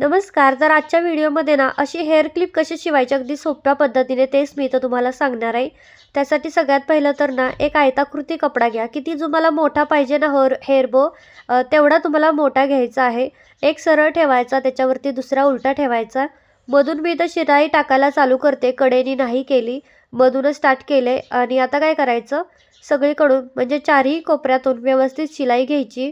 नमस्कार तर आजच्या व्हिडिओमध्ये ना अशी हेअर क्लिप कशी शिवायची अगदी सोप्या पद्धतीने तेच मी इथं तुम्हाला सांगणार आहे. त्यासाठी सगळ्यात पहिलं तर ना एक आयताकृती कपडा घ्या. किती तुम्हाला मोठा पाहिजे ना हेअर हेअर बो तेवढा तुम्हाला मोठा घ्यायचा आहे. एक सरळ ठेवायचा त्याच्यावरती दुसरा उलटा ठेवायचा. मधून मी इथं शिराई टाकायला चालू करते कडेनी नाही केली. मधूनच स्टार्ट केले आणि आता काय करायचं? सगळीकडून म्हणजे चारही कोपऱ्यातून व्यवस्थित शिलाई घ्यायची.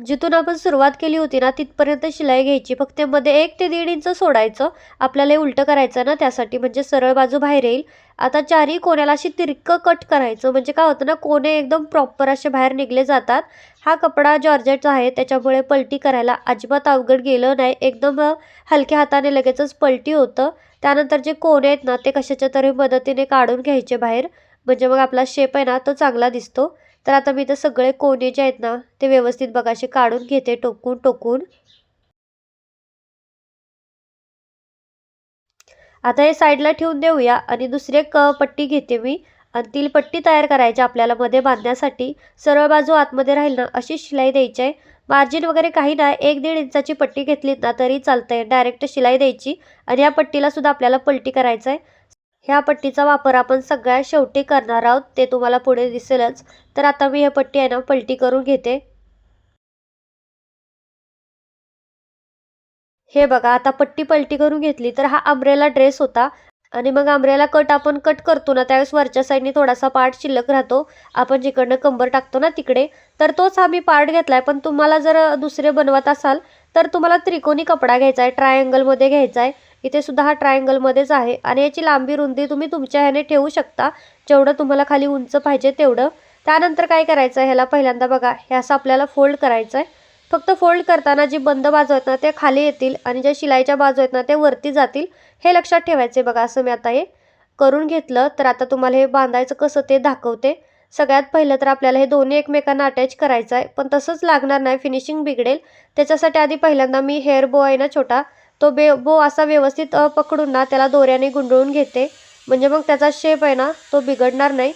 जिथून आपण सुरुवात केली होती ना तिथपर्यंत शिलाई घ्यायची. फक्त मध्ये एक ते दीड इंच सोडायचं. आपल्याला उलटं करायचं ना त्यासाठी म्हणजे सरळ बाजू बाहेर येईल. आता चारही कोण्याला अशी तिरकं कट करायचं. म्हणजे काय होतं ना कोणे एकदम प्रॉपर असे बाहेर निघले जातात. हा कपडा जॉर्जेटचा आहे त्याच्यामुळे पलटी करायला अजिबात अवघड गेलं नाही. एकदम हलक्या हाताने लगेचच पलटी होतं. त्यानंतर जे कोणे आहेत ना ते कशाच्या तरी मदतीने काढून घ्यायचे बाहेर. म्हणजे मग आपला शेप आहे ना तो चांगला दिसतो. तर आता मी तर सगळे कोणे जे आहेत ना ते व्यवस्थित बघाशी काढून घेते टोकून टोकून. आता हे साईडला ठेवून देऊया आणि दुसरी एक पट्टी घेते मी. आणि ती पट्टी तयार करायची आपल्याला मध्ये बांधण्यासाठी. सरळ बाजू आतमध्ये राहील ना अशी शिलाई द्यायची आहे. मार्जिन वगैरे काही नाही एक दीड इंचाची पट्टी घेतलीत ना तरी चालतंय. डायरेक्ट शिलाई द्यायची. आणि या पट्टीला सुद्धा आपल्याला पलटी करायचं आहे ह्या पट्टीचा वापर आपण सगळ्यात शेवटी करणार आहोत ते तुम्हाला पुढे दिसेलच. तर आता मी हे पट्टी आहे ना पलटी करून घेते. हे बघा आता पट्टी पलटी करून घेतली तर हा आंब्रेला ड्रेस होता. आणि मग आंब्रेला कट आपण कट करतो ना त्यावेळेस वरच्या साईडने थोडासा पार्ट शिल्लक राहतो. आपण जिकडनं कंबर टाकतो ना तिकडे तर तोच हा मी पार्ट घेतलाय. पण तुम्हाला जर दुसरे बनवत असाल तर तुम्हाला त्रिकोणी कपडा घ्यायचा आहे ट्रायंगलमध्ये घ्यायचा आहे. इथे सुद्धा हा ट्रायंगलमध्येच आहे. आणि याची लांबी रुंदी तुम्ही तुमच्या ह्याने ठेवू शकता. जेवढं तुम्हाला खाली उंच पाहिजे तेवढं. त्यानंतर काय करायचं आहे ह्याला पहिल्यांदा बघा. हे असं आपल्याला फोल्ड करायचं आहे फक्त फोल्ड करताना जी बंद बाजू आहेत ना त्या खाली येतील आणि ज्या शिलाईच्या बाजू आहेत ना त्या वरती जातील. हे लक्षात ठेवायचे बघा असं मी आता हे करून घेतलं. तर आता तुम्हाला हे बांधायचं कसं ते दाखवते. सगळ्यात पहिलं तर आपल्याला हे दोन्ही एकमेकांना अटॅच करायचं आहे पण तसंच लागणार नाही. फिनिशिंग बिघडेल. त्याच्यासाठी आधी पहिल्यांदा मी हेअर बो आहे ना छोटा तो बे बो असा व्यवस्थित पकडून ना त्याला दोऱ्याने गुंडळून घेते. म्हणजे मग त्याचा शेप आहे ना तो बिघडणार नाही.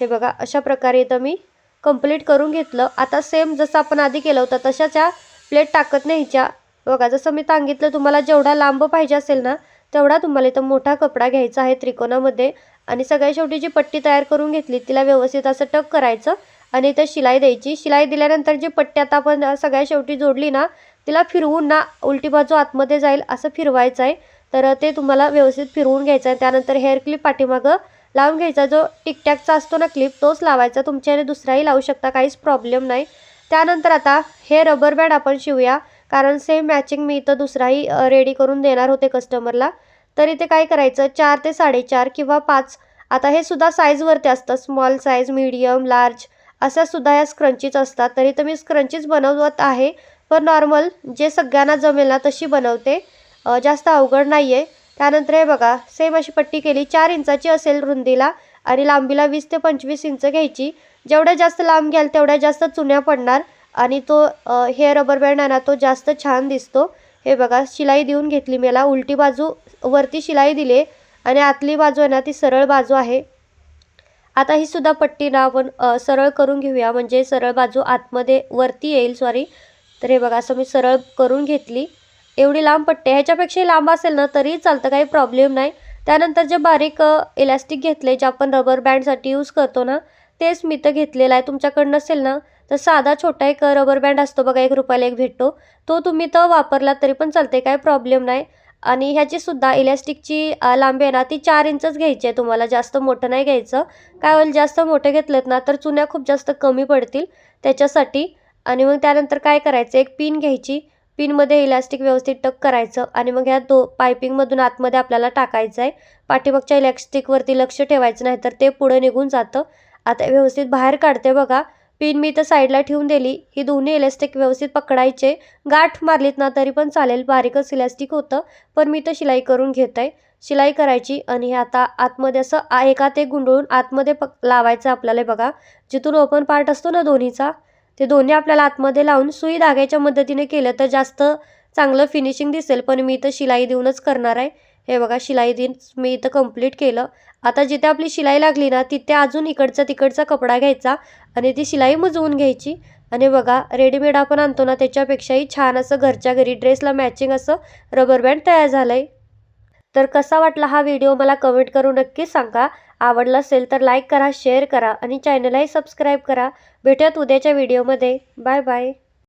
हे बघा अशा प्रकारे इथं मी कंप्लीट करून घेतलं. आता सेम जसं आपण आधी केलं होतं तशाच्या प्लेट टाकत न्यायच्या बघा जसं मी सांगितलं तुम्हाला जेवढा लांब पाहिजे असेल ना तेवढा तुम्हाला इथं मोठा कपडा घ्यायचा आहे त्रिकोणामध्ये. आणि सगळ्या शेवटी जी पट्टी तयार करून घेतली तिला व्यवस्थित असं टक करायचं. आणि इथं शिलाई द्यायची. शिलाई दिल्यानंतर जी पट्टी आता आपण सगळ्या शेवटी जोडली ना तिला फिरवून ना उलटी बाजू आतमध्ये जाईल असं फिरवायचं आहे. तर ते तुम्हाला व्यवस्थित फिरवून घ्यायचं आहे. त्यानंतर हेअर क्लिप पाठीमागं लावून घ्यायचा जो टिकटॅकचा असतो ना क्लिप तोच लावायचा. तुमच्याने दुसराही लावू शकता. काहीच प्रॉब्लेम नाही. त्यानंतर आता हे रबर बँड आपण शिवूया. कारण सेम मॅचिंग मी इथं दुसराही रेडी करून देणार होते कस्टमरला तर इथे काय करायचं? चार ते साडेचार किंवा पाच. आता हे सुद्धा साईजवरती असतं. स्मॉल साईज मीडियम लार्ज अशा सुद्धा या स्क्रंचीज असतात. तरी तर मी स्क्रंचीज बनवत आहे. पण नॉर्मल जे सगळ्यांना जमेल ना तशी बनवते. जास्त अवघड नाही आहे त्यानंतर हे बघा सेम अशी पट्टी केली. चार इंचाची असेल रुंदीला आणि लांबीला वीस ते पंचवीस इंच घ्यायची. जेवढ्या जास्त लांब घ्याल तेवढ्या जास्त चुन्या पडणार आणि तो हे रबर बँड आहे ना तो जास्त छान दिसतो. हे बघा शिलाई देऊन घेतली मला उलटी बाजू वरती शिलाई दिली आणि आतली बाजू आहे ना ती सरळ बाजू आहे. आता ही सुद्धा पट्टी ना आपण सरळ करून घेऊया. म्हणजे सरळ बाजू आतमध्ये वरती येईल सॉरी तर हे बघा असं मी सरळ करून घेतली. एवढी लांब पट्टी आहे. ह्याच्यापेक्षाही लांब असेल ना तरी चालतं. काही प्रॉब्लेम नाही. त्यानंतर जे बारीक इलॅस्टिक घेतले जे आपण रबर बँडसाठी यूज करतो ना तेच मी तर घेतलेलं आहे. तुमच्याकडं नसेल ना तर साधा छोटा एक रबर बँड असतो बघा एक रुपयाला एक भेटतो. तो तुम्ही तर वापरला तरी पण चालते काही प्रॉब्लेम नाही. आणि ह्याची सुद्धा इलॅस्टिकची लांबी आहे ना ती चार इंचच घ्यायची आहे तुम्हाला. जास्त मोठं नाही घ्यायचं. काय होईल जास्त मोठे घेतलेत ना तर चुन्या खूप जास्त कमी पडतील. त्याच्यासाठी आणि मग त्यानंतर काय करायचं? एक पिन घ्यायची. पिनमध्ये इलॅस्टिक व्यवस्थित टक करायचं आणि मग ह्या दो पायपिंगमधून आतमध्ये आपल्याला टाकायचं आहे. पाठीमागच्या इलॅस्टिकवरती लक्ष ठेवायचं नाही तर ते पुढे निघून जातं. आता व्यवस्थित बाहेर काढते बघा. पिन मी तर साईडला ठेवून दिली. ही दोन्ही इलॅस्टिक व्यवस्थित पकडायचे. गाठ मारलीत ना तरी पण चालेल. बारीकच इलॅस्टिक होतं. पण मी तर शिलाई करून घेत आहे. शिलाई करायची आणि हे आता आतमध्ये असं एकात एक गुंडळून आतमध्ये पक लावायचं आपल्याला बघा. जिथून ओपन पार्ट असतो ना दोन्हीचा ते दोन्ही आपल्याला आतमध्ये लावून सुई धाग्याच्या मदतीने केलं तर जास्त चांगलं फिनिशिंग दिसेल. पण मी इथं शिलाई देऊनच करणार आहे. हे बघा शिलाई दिन मी इथं कंप्लीट केलं. आता जिथे आपली शिलाई लागली ना तिथे अजून इकडचा तिकडचा कपडा घ्यायचा आणि ती शिलाई मुजवून घ्यायची. आणि बघा रेडीमेड आपण आणतो ना त्याच्यापेक्षाही छान असं घरच्या घरी ड्रेसला मॅचिंग असं रबर बँड तयार झालं आहे तर कसा वाटला हा व्हिडिओ मला कमेंट करून नक्कीच सांगा. आवडलं असेल तर लाईक करा शेअर करा आणि चॅनलही सबस्क्राईब करा. भेटूयात उद्याच्या व्हिडिओमध्ये बाय बाय